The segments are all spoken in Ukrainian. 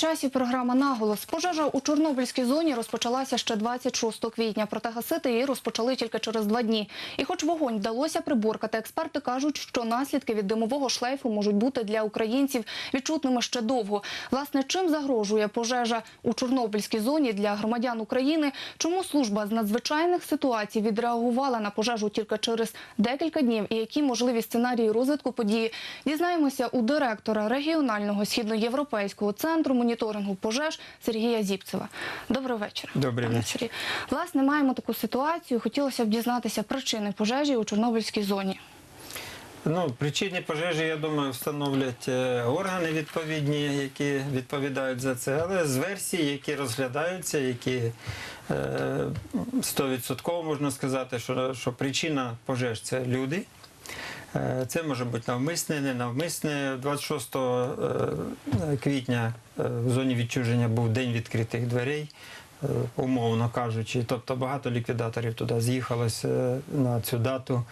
часі програма наголос. Пожежа у Чорнобильській зоні розпочалася ще 26 квітня. Проте гасити її розпочали тільки через два дні. І хоч вогонь вдалося приборкати, експерти кажуть, що наслідки від димового шлейфу можуть бути для українців відчутними ще довго. Власне, чим загрожує пожежа у Чорнобильській зоні для громадян України? Чому служба з надзвичайних ситуацій відреагувала на пожежу тільки через декілька днів? І які можливі сценарії розвитку події? Дізнаємося у директора регіонального східноєвропейського центру моніторингу пожеж Сергія Зіпцева. Добрий вечір. Добрий вечір. Власне, маємо таку ситуацію. Хотілося б дізнатися причини пожежі у Чорнобильській зоні. Ну, причини пожежі, я думаю, встановлять е, органи відповідні, які відповідають за це. Але з версій, які розглядаються, які е, стовідсотково можна сказати, що, що причина пожеж це люди. Е, Це може бути навмисне, ненавмисне. 26 е, квітня е, в зоні відчуження був день відкритих дверей, умовно кажучи. Тобто багато ліквідаторів туди з'їхалось е, на цю дату.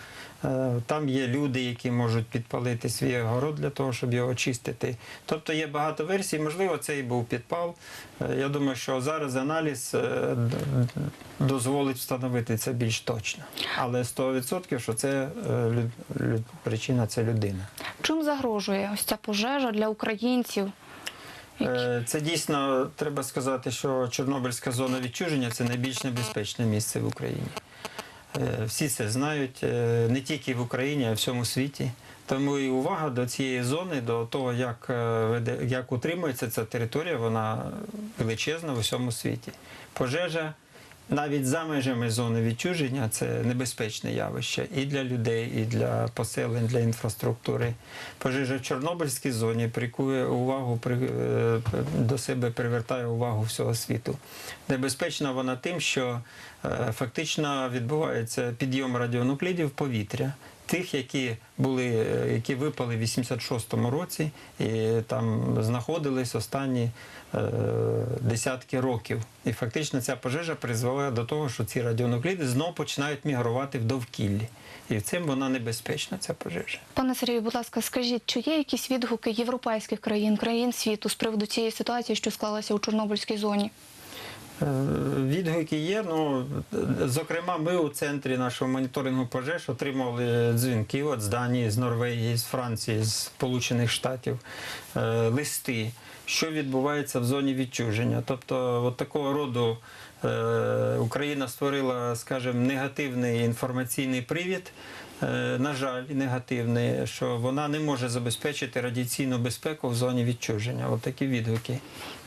Е, Там є люди, які можуть підпалити свій огород для того, щоб його очистити. Тобто є багато версій. Можливо, це і був підпал. Е, Я думаю, що зараз аналіз е, дозволить встановити це більш точно. Але 100% що це е, причина це людина. Чим загрожує ось ця пожежа для українців? Е, Це дійсно треба сказати, що Чорнобильська зона відчуження це найбільш небезпечне місце в Україні. Е, Всі це знають е, не тільки в Україні, а й в всьому світі. Тому і увага до цієї зони, до того, як, як утримується ця територія, вона величезна в усьому світі. Пожежа навіть за межами зони відчуження це небезпечне явище і для людей, і для поселень, для інфраструктури. Пожежа в Чорнобильській зоні прикує увагу е, до себе, привертає увагу всього світу. Небезпечна вона тим, що е, фактично відбувається підйом радіонуклідів повітря. Тих, які були, е, які випали в 86-му році, і там знаходились останні е, десятки років. І фактично ця пожежа призвела до того, що ці радіонукліди знову починають мігрувати в довкіллі. І цим вона небезпечна, ця пожежа. Пане Сергію, будь ласка, скажіть, чи є якісь відгуки європейських країн, країн світу з приводу цієї ситуації, що склалася у Чорнобильській зоні? Е, Відгуки є. Ну, зокрема, ми у центрі нашого моніторингу пожеж отримали дзвінки от з Данії, з Норвегії, з Франції, з Сполучених Штатів, е, листи, що відбувається в зоні відчуження. Тобто, от такого роду е, Україна створила, скажімо, негативний інформаційний привід. Е, На жаль, негативний, що вона не може забезпечити радіаційну безпеку в зоні відчуження. От такі відгуки.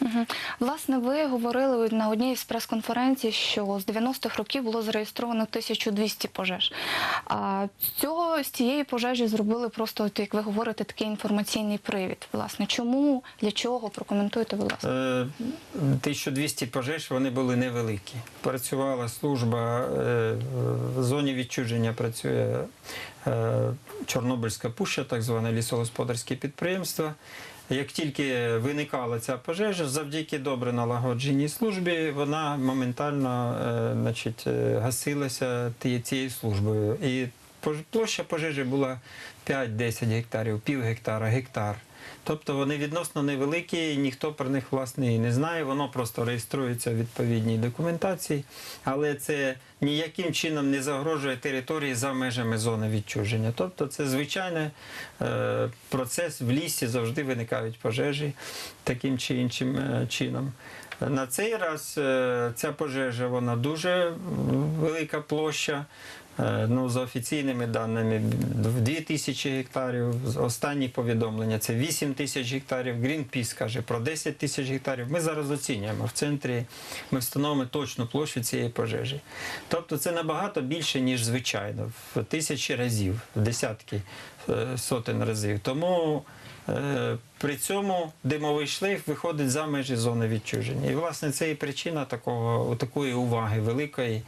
Угу. Власне, ви говорили на одній з прес-конференцій, що з 90-х років було зареєстровано 1200 пожеж. А цього з цієї пожежі зробили просто, як ви говорите, такий інформаційний привід. Власне, чому, для чого? Прокоментуйте, будь ласка. Е, 1200 пожеж вони були невеликі. Працювала служба е, в зоні відчуження. Працює е, Чорнобильська пуща, так зване лісогосподарське підприємство. Як тільки виникала ця пожежа, завдяки добре налагодженій службі, вона моментально е, значить, е, гасилася цією службою. І площа пожежі була 5-10 гектарів, пів гектара, гектар. Тобто вони відносно невеликі, ніхто про них власне і не знає. Воно просто реєструється в відповідній документації, але це ніяким чином не загрожує території за межами зони відчуження. Тобто це звичайний е, процес в лісі завжди виникають пожежі таким чи іншим е, чином. На цей раз е, ця пожежа вона дуже велика площа. Е, Ну, за офіційними даними, в 2 тисячі гектарів. Останні повідомлення це 8 тисяч гектарів. Greenpeace каже про 10 тисяч гектарів. Ми зараз оцінюємо в центрі. Ми встановимо точну площу цієї пожежі. Тобто це набагато більше, ніж звичайно, в тисячі разів, в десятки сотень разів. Тому Е, При цьому димовий шлейф виходить за межі зони відчуження. І, власне, це і причина такого, такої уваги великої,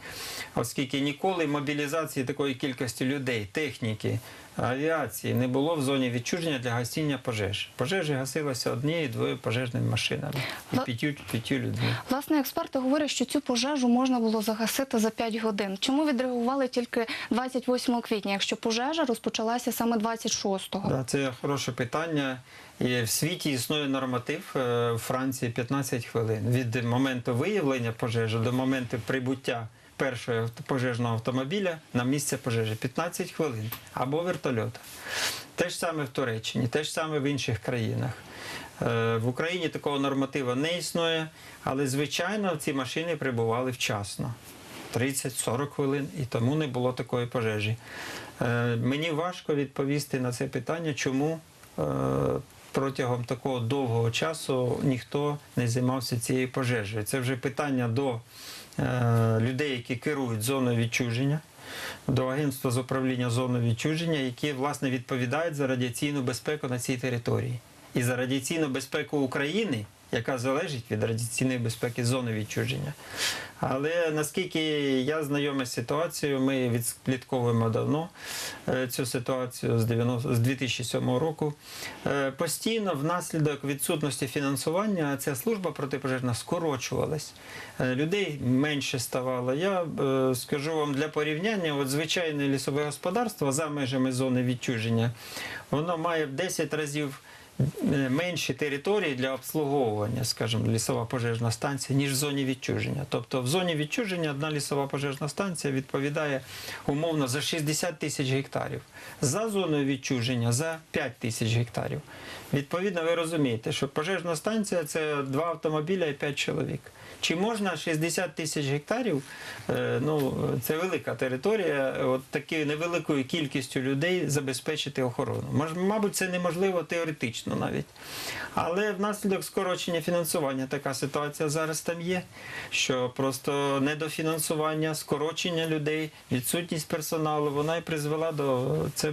оскільки ніколи мобілізації такої кількості людей, техніки авіації не було в зоні відчуження для гасіння пожеж. Пожежі гасилися однією двоєю пожежними машинами і п'ятью, п'ятью людьми. Власне, експерти говорять, що цю пожежу можна було загасити за 5 годин. Чому відреагували тільки 28 квітня, якщо пожежа розпочалася саме 26-го? Да, це хороше питання. І в світі існує норматив е, в Франції 15 хвилин від моменту виявлення пожежі до моменту прибуття першого пожежного автомобіля на місце пожежі 15 хвилин або вертольота. Те ж саме в Туреччині, те ж саме в інших країнах. Е, В Україні такого нормативу не існує, але звичайно ці машини прибували вчасно. 30-40 хвилин, і тому не було такої пожежі. Е, Мені важко відповісти на це питання, чому е, протягом такого довгого часу ніхто не займався цією пожежею. Це вже питання до людей, які керують зоною відчуження. До агентства з управління зоною відчуження, які власне відповідають за радіаційну безпеку на цій території і за радіаційну безпеку України, яка залежить від радіаційної безпеки зони відчуження. Але наскільки я знайомий з ситуацією, ми відслідковуємо давно е, цю ситуацію з 90 з 2007 року. Е, Постійно внаслідок відсутності фінансування ця служба протипожежна скорочувалась. Е, Людей менше ставало. Я скажу вам для порівняння, от звичайне лісове господарство за межами зони відчуження, воно має в 10 разів менші території для обслуговування, скажімо, лісова пожежна станція, ніж в зоні відчуження. Тобто в зоні відчуження одна лісова пожежна станція відповідає умовно за 60 тисяч гектарів, за зоною відчуження за 5 тисяч гектарів. Відповідно, ви розумієте, що пожежна станція це два автомобіля і 5 чоловік. Чи можна 60 тисяч гектарів? е, Ну, це велика територія, от такою невеликою кількістю людей забезпечити охорону. Мабуть, це неможливо теоретично навіть. Але внаслідок скорочення фінансування така ситуація зараз там є, що просто недофінансування, скорочення людей, відсутність персоналу, вона і призвела до це.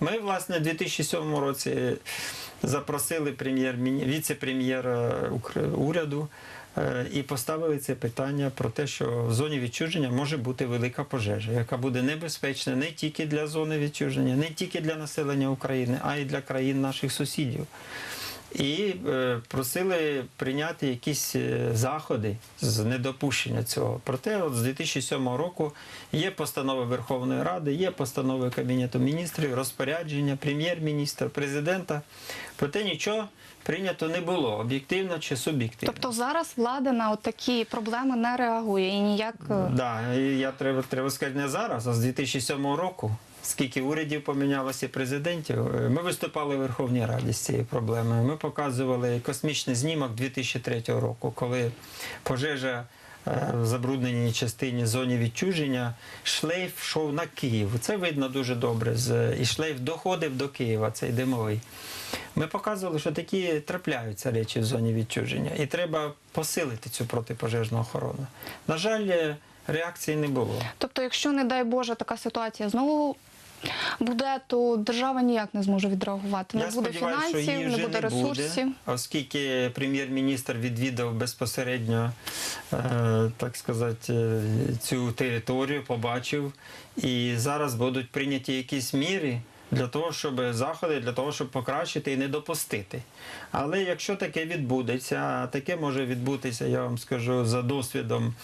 Ми, власне, у 2007 році запросили прем'єр віце-прем'єра уряду е, і поставили це питання про те, що в зоні відчуження може бути велика пожежа, яка буде небезпечна не тільки для зони відчуження, не тільки для населення України, а й для країн наших сусідів. І е, просили прийняти якісь е, заходи з недопущення цього. Проте, от з 2007 року є постанови Верховної Ради, є постанови Кабінету міністрів, розпорядження прем'єр-міністра, президента. Проте нічого прийнято не було, об'єктивно чи суб'єктивно. Тобто зараз влада на такі проблеми не реагує і ніяк. е, Да, і я треба, треба сказати не зараз, а з 2007 року. Скільки урядів помінялося президентів, Е, ми виступали в Верховній Раді з цією проблемою. Ми показували космічний знімок 2003 року, коли пожежа е, в забрудненій частині зоні відчуження, шлейф йшов на Київ. Це видно дуже добре. І шлейф доходив до Києва, цей димовий. Ми показували, що такі трапляються речі в зоні відчуження, і треба посилити цю протипожежну охорону. На жаль, е, реакції не було. Тобто, якщо, не дай Боже, така ситуація знову буде, то держава ніяк не зможе відреагувати. Не Я буде сподіваюся, що її фінансів, вже не буде ресурсів. буде, оскільки прем'єр-міністр відвідав безпосередньо, е, так сказати, е, цю територію, побачив, і зараз будуть прийняті якісь міри. Для того, щоб заходи, для того, щоб покращити і не допустити. Але якщо таке відбудеться, а таке може відбутися, я вам скажу, за досвідом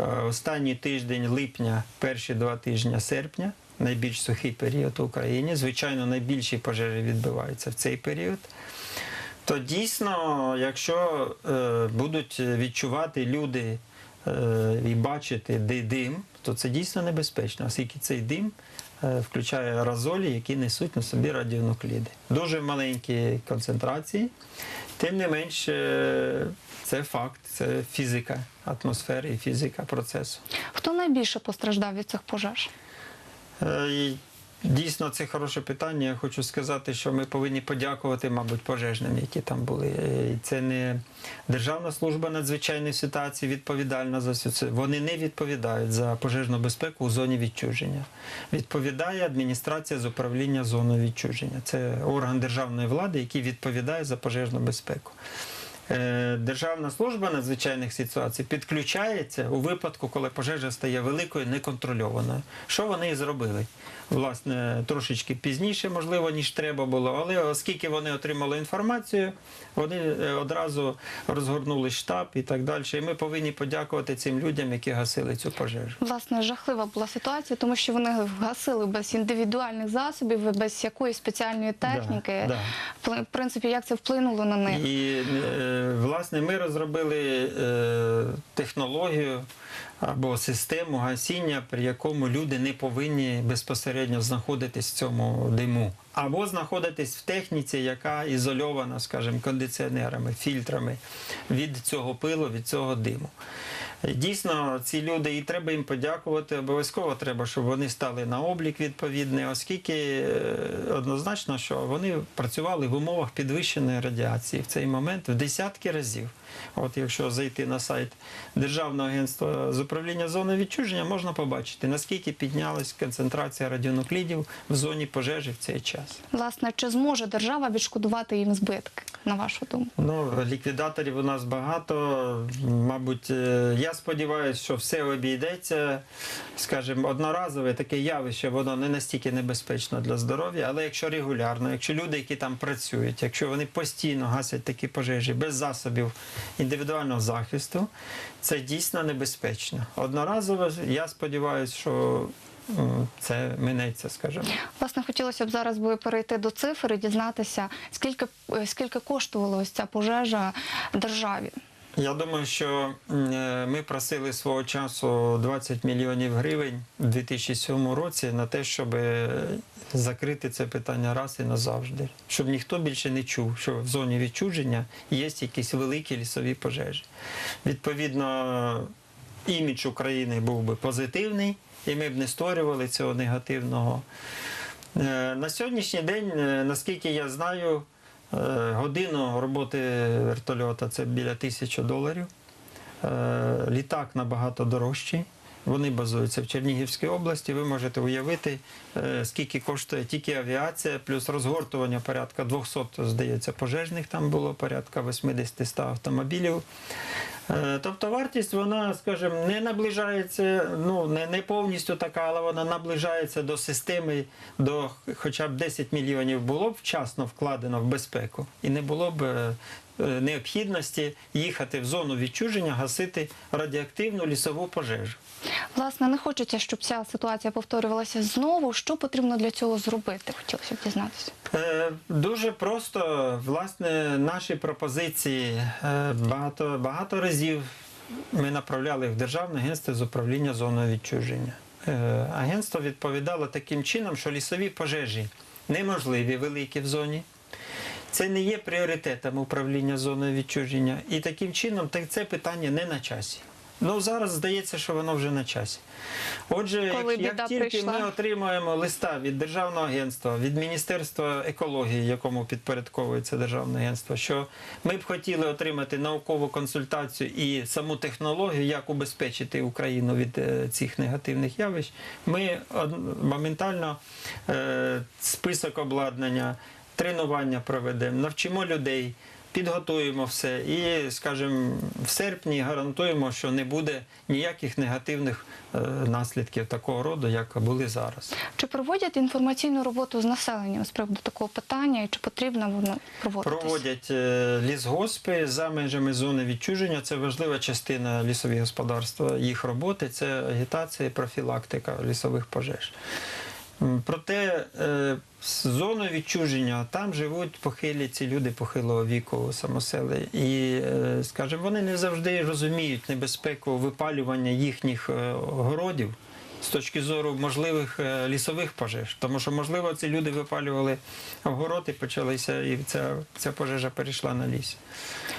е, останній тиждень липня, перші два тижні серпня, найбільш сухий період в Україні. Звичайно, найбільші пожежі відбуваються в цей період. То дійсно, якщо е, будуть відчувати люди е, і бачити ди- дим, то це дійсно небезпечно, оскільки цей дим е, включає аерозолі, які несуть на собі радіонукліди. Дуже маленькі концентрації. Тим не менш, е, це факт, це фізика атмосфери і фізика процесу. Хто найбільше постраждав від цих пожеж? Е, Дійсно, це хороше питання. Я хочу сказати, що ми повинні подякувати, мабуть, пожежним, які там були. Е, Це не Державна служба надзвичайної ситуації відповідальна за все це. Вони не відповідають за пожежну безпеку у зоні відчуження. Відповідає адміністрація з управління зоною відчуження. Це орган державної влади, який відповідає за пожежну безпеку. Е, Державна служба надзвичайних ситуацій підключається у випадку, коли пожежа стає великою, неконтрольованою. Що вони і зробили? Власне, трошечки пізніше, можливо, ніж треба було, але оскільки вони отримали інформацію, вони е, одразу розгорнули штаб і так далі. І ми повинні подякувати цим людям, які гасили цю пожежу. Власне, жахлива була ситуація, тому що вони гасили без індивідуальних засобів, без якоїсь спеціальної техніки. Да, Впли- В принципі, як це вплинуло на них? І е, власне ми розробили е, технологію або систему гасіння, при якому люди не повинні безпосередньо знаходитись в цьому диму. Або знаходитись в техніці, яка ізольована, скажімо, кондиціонерами, фільтрами від цього пилу, від цього диму. Дійсно, ці люди і треба їм подякувати. Обов'язково треба, щоб вони стали на облік відповідний, оскільки е, однозначно, що вони працювали в умовах підвищеної радіації в цей момент в десятки разів. От якщо зайти на сайт Державного агентства з управління зони відчуження, можна побачити, наскільки піднялась концентрація радіонуклідів в зоні пожежі в цей час. Власне, чи зможе держава відшкодувати їм збитки, на вашу думку? Ну, ліквідаторів у нас багато. Мабуть, е, я сподіваюся, що все обійдеться. Скажімо, одноразове таке явище, воно не настільки небезпечно для здоров'я, але якщо регулярно, якщо люди, які там працюють, якщо вони постійно гасять такі пожежі без засобів індивідуального захисту, це дійсно небезпечно. Одноразово, я сподіваюся, що це минеться, скажімо. Власне, хотілося б зараз би перейти до цифр і дізнатися, скільки, е, скільки коштувала ось ця пожежа державі. Я думаю, що е, ми просили свого часу 20 мільйонів гривень у 2007 році на те, щоб е, закрити це питання раз і назавжди, щоб ніхто більше не чув, що в зоні відчуження є якісь великі лісові пожежі. Відповідно, імідж України був би позитивний, і ми б не створювали цього негативного. Е, На сьогоднішній день, наскільки я знаю, годину роботи вертольота це біля тисячі доларів. Е, Літак набагато дорожчий. Вони базуються в Чернігівській області. Ви можете уявити, е, скільки коштує тільки авіація, плюс розгортування порядка 200, здається, пожежних там було, порядка 80-100 автомобілів. Е, Тобто вартість, вона, скажімо, не наближається, ну не, не повністю така, але вона наближається до системи, до хоча б 10 мільйонів було б вчасно вкладено в безпеку, і не було б е, необхідності їхати в зону відчуження, гасити радіоактивну лісову пожежу. Власне, не хочеться, щоб ця ситуація повторювалася знову. Що потрібно для цього зробити? Хотілося б дізнатися. Е, Дуже просто, власне, наші пропозиції е, багато, багато разів ми направляли в Державне агентство з управління зоною відчуження. Е, Агентство відповідало таким чином, що лісові пожежі неможливі великі в зоні. Це не є пріоритетом управління зоною відчуження. І таким чином так це питання не на часі. Ну зараз здається, що воно вже на часі. Отже, Коли як, як тільки прийшла. ми отримаємо листа від Державного агентства, від Міністерства екології, якому підпорядковується Державне агентство, що ми б хотіли отримати наукову консультацію і саму технологію, як убезпечити Україну від е, цих негативних явищ, ми од- моментально е, список обладнання, тренування проведемо, навчимо людей. Підготуємо все і, скажімо, в серпні гарантуємо, що не буде ніяких негативних е, наслідків такого роду, як були зараз. Чи проводять інформаційну роботу з населенням з приводу такого питання, і чи потрібно воно проводитись? Проводять е, лісгоспи за межами зони відчуження. Це важлива частина лісових господарства. Їх роботи це агітація і профілактика лісових пожеж. Проте зону з зоною відчуження там живуть похилі ці люди похилого віку самосели. І, е, скажімо, вони не завжди розуміють небезпеку випалювання їхніх е, городів з точки зору можливих е, лісових пожеж. Тому що, можливо, ці люди випалювали огород і почалися, і ця, ця пожежа перейшла на ліс.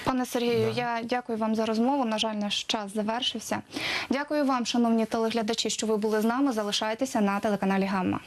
Пане Сергію, Да. я дякую вам за розмову. На жаль, наш час завершився. Дякую вам, шановні телеглядачі, що ви були з нами. Залишайтеся на телеканалі Гамма.